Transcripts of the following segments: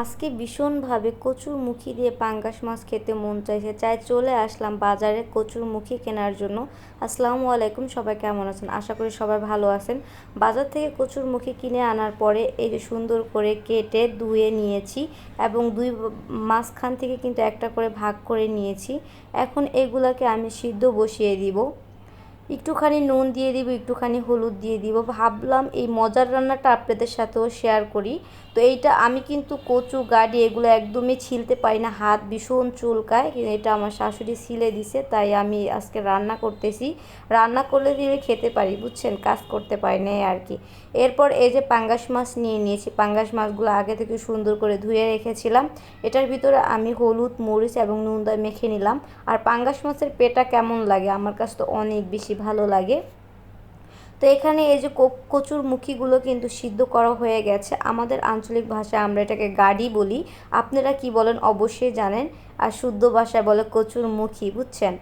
আজকে ভীষণভাবে কচুরমুখী দিয়ে পাঙ্গাস মাছ খেতে মন চাইছে। চাই চলে আসলাম বাজারে কচুর মুখি কেনার জন্য। আসসালামু আলাইকুম, সবাই কেমন আছেন? আশা করি সবাই ভালো আছেন। বাজার থেকে কচুর মুখি কিনে আনার পরে এই যে সুন্দর করে কেটে ধুয়ে নিয়েছি এবং দুই মাঝখান থেকে কিন্তু একটা করে ভাগ করে নিয়েছি। এখন এগুলাকে আমি সিদ্ধ বসিয়ে দিব। একটুখানি নুন দিয়ে দিব, একটুখানি হলুদ দিয়ে দিব। ভাবলাম এই মজার রান্নাটা আপনাদের সাথেও শেয়ার করি। তো এইটা আমি কিন্তু কচু, গাড়ি এগুলো একদমই ছিলতে পারি না, হাত ভীষণ চুলকায়। এটা আমার শাশুড়ি ছিলে দিছে, তাই আমি আজকে রান্না করতেছি। রান্না করলে দিলে খেতে পারি, বুঝছেন? কাজ করতে পারি না আর কি এরপর এই যে পাঙ্গাস মাছ নিয়ে নিয়েছি, পাঙ্গাস মাছগুলো আগে থেকে সুন্দর করে ধুয়ে রেখেছিলাম। এটার ভিতরে আমি হলুদ, মরিচ এবং নুন দা মেখে নিলাম। আর পাঙ্গাস মাছের পেটা কেমন লাগে? আমার কাছে তো অনেক বেশি ভালো লাগে। তো এখানে এই যে কচুর মুখিগুলো কিন্তু সিদ্ধ করা হয়ে গেছে। আমাদের আঞ্চলিক ভাষায় আমরা এটাকে গাড়ি বলি। আপনারা কি বলেন অবশ্যই জানেন। আর শুদ্ধ ভাষায় বলে কচুর মুখি, বুঝছেন?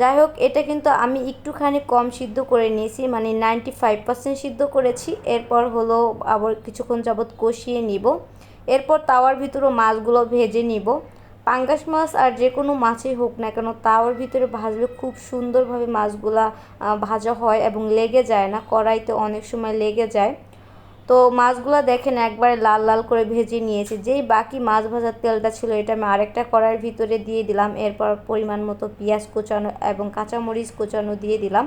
যাই হোক, এটা কিন্তু আমি একটুখানি কম সিদ্ধ করে নিয়েছি মানে নাইনটি ফাইভ পার্সেন্ট সিদ্ধ করেছি। এরপর হলো আবার কিছুক্ষণ যাবৎ কষিয়ে নিব। এরপর তাওয়ার ভিতরেও মাছগুলো ভেজে নিব। পাঙ্গাস মাছ আর যে কোনো মাছই হোক না কেন তাওয়ার ভিতরে ভাজলে খুব সুন্দরভাবে মাছগুলা ভাজা হয় এবং লেগে যায় না, কড়াইতে অনেক সময় লেগে যায়। তো মাছগুলো দেখেন একবারে লাল লাল করে ভেজে নিয়েছি। যেই বাকি মাছ ভাজার তেলটা ছিল এটা আমি আরেকটা কড়াইয়ের ভিতরে দিয়ে দিলাম। এরপর পরিমাণ মতো পেঁয়াজ কোচানো এবং কাঁচামরিচ কোচানো দিয়ে দিলাম।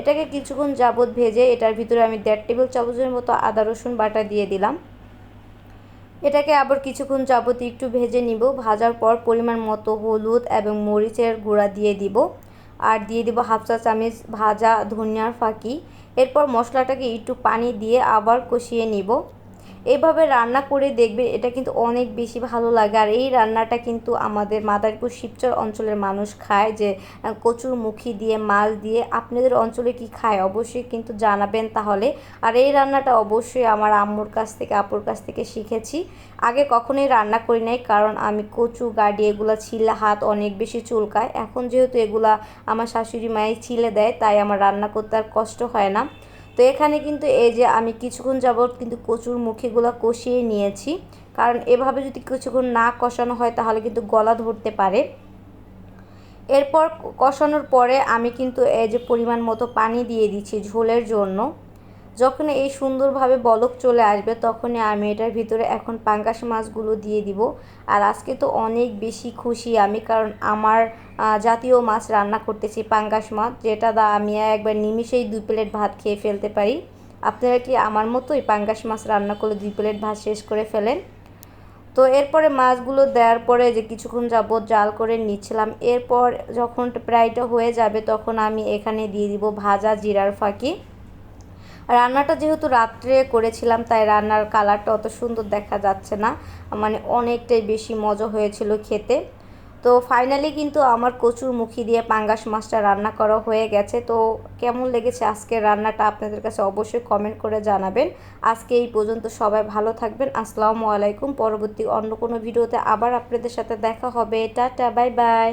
এটাকে কিছুক্ষণ যাবৎ ভেজে এটার ভিতরে আমি দেড় টেবিল চামচের মতো আদা রসুন বাটা দিয়ে দিলাম। এটাকে আবার কিছুক্ষণ যাবত একটু ভেজে নিব। ভাজার পর পরিমাণ মতো হলুদ এবং মরিচের গুঁড়া দিয়ে দিব। আর দিয়ে দিব হাফ চা চামচ ভাজা ধনিয়ার ফাঁকি। এরপর মশলাটাকে একটু পানি দিয়ে আবার কষিয়ে নিব। এইভাবে রান্না করে দেখবে, এটা কিন্তু অনেক বেশি ভালো লাগে। আর এই রান্নাটা কিন্তু আমাদের মাদারীপুর শিবচর অঞ্চলের মানুষ খায় যে কচুর মুখি দিয়ে মাছ দিয়ে আপনাদের অঞ্চলে কি খায় অবশ্যই কিন্তু জানাবেন তাহলে। আর এই রান্নাটা অবশ্যই আমার আম্মুর কাছ থেকে, আপুর কাছ থেকে শিখেছি। আগে কখনোই রান্না করি নাই, কারণ আমি কচু, গাড়ি এগুলো ছিলে হাত অনেক বেশি চুলকায়। এখন যেহেতু এগুলা আমার শাশুড়ি মায়ের ছিলে দেয়, তাই আমার রান্না করতে আর কষ্ট হয় না। তো এখানে কিন্তু এই যে আমি কিছুক্ষণ যাবৎ কিন্তু কচুর মুখিগুলো কষিয়ে নিয়েছি। কারণ এভাবে যদি কিছুক্ষণ না কষানো হয় তাহলে কিন্তু গলা ধরতে পারে। এরপর কষানোর পরে আমি কিন্তু এই যে পরিমাণ মতো পানি দিয়ে দিচ্ছি ঝোলের জন্য। যখন এই সুন্দরভাবে বলক চলে আসবে, তখনই আমি এটার ভিতরে এখন পাঙ্গাস মাছগুলো দিয়ে দিব। আর আজকে তো অনেক বেশি খুশি আমি, কারণ আমার জাতীয় মাছ রান্না করতেছি পাঙ্গাস মাছ, যেটা দা আমি একবার নিমিষেই দুই প্লেট ভাত খেয়ে ফেলতে পারি। আপনারা কি আমার মতোই পাঙ্গাস মাছ রান্না করলে দুই প্লেট ভাত শেষ করে ফেলেন? তো এরপরে মাছগুলো দেওয়ার পরে যে কিছুক্ষণ যাবৎ জাল করে নিচ্ছিলাম, এরপর যখন প্রায়টা হয়ে যাবে তখন আমি এখানে দিয়ে দিব ভাজা জিরার ফাঁকি। রান্নাটা যেহেতু রাত্রে করেছিলাম, তাই রান্নার কালারটা অত সুন্দর দেখা যাচ্ছে না। মানে অনেকটাই বেশি মজা হয়েছিল খেতে। তো ফাইনালি কিন্তু আমার কচুর মুখি দিয়ে পাঙ্গাস মাছটা রান্না করা হয়ে গেছে। তো কেমন লেগেছে আজকের রান্নাটা আপনাদের কাছে অবশ্যই কমেন্ট করে জানাবেন। আজকে এই পর্যন্ত সবাই ভালো থাকবেন। আসসালামু আলাইকুম। পরবর্তী অন্য কোনো ভিডিওতে আবার আপনাদের সাথে দেখা হবে। Tata bye bye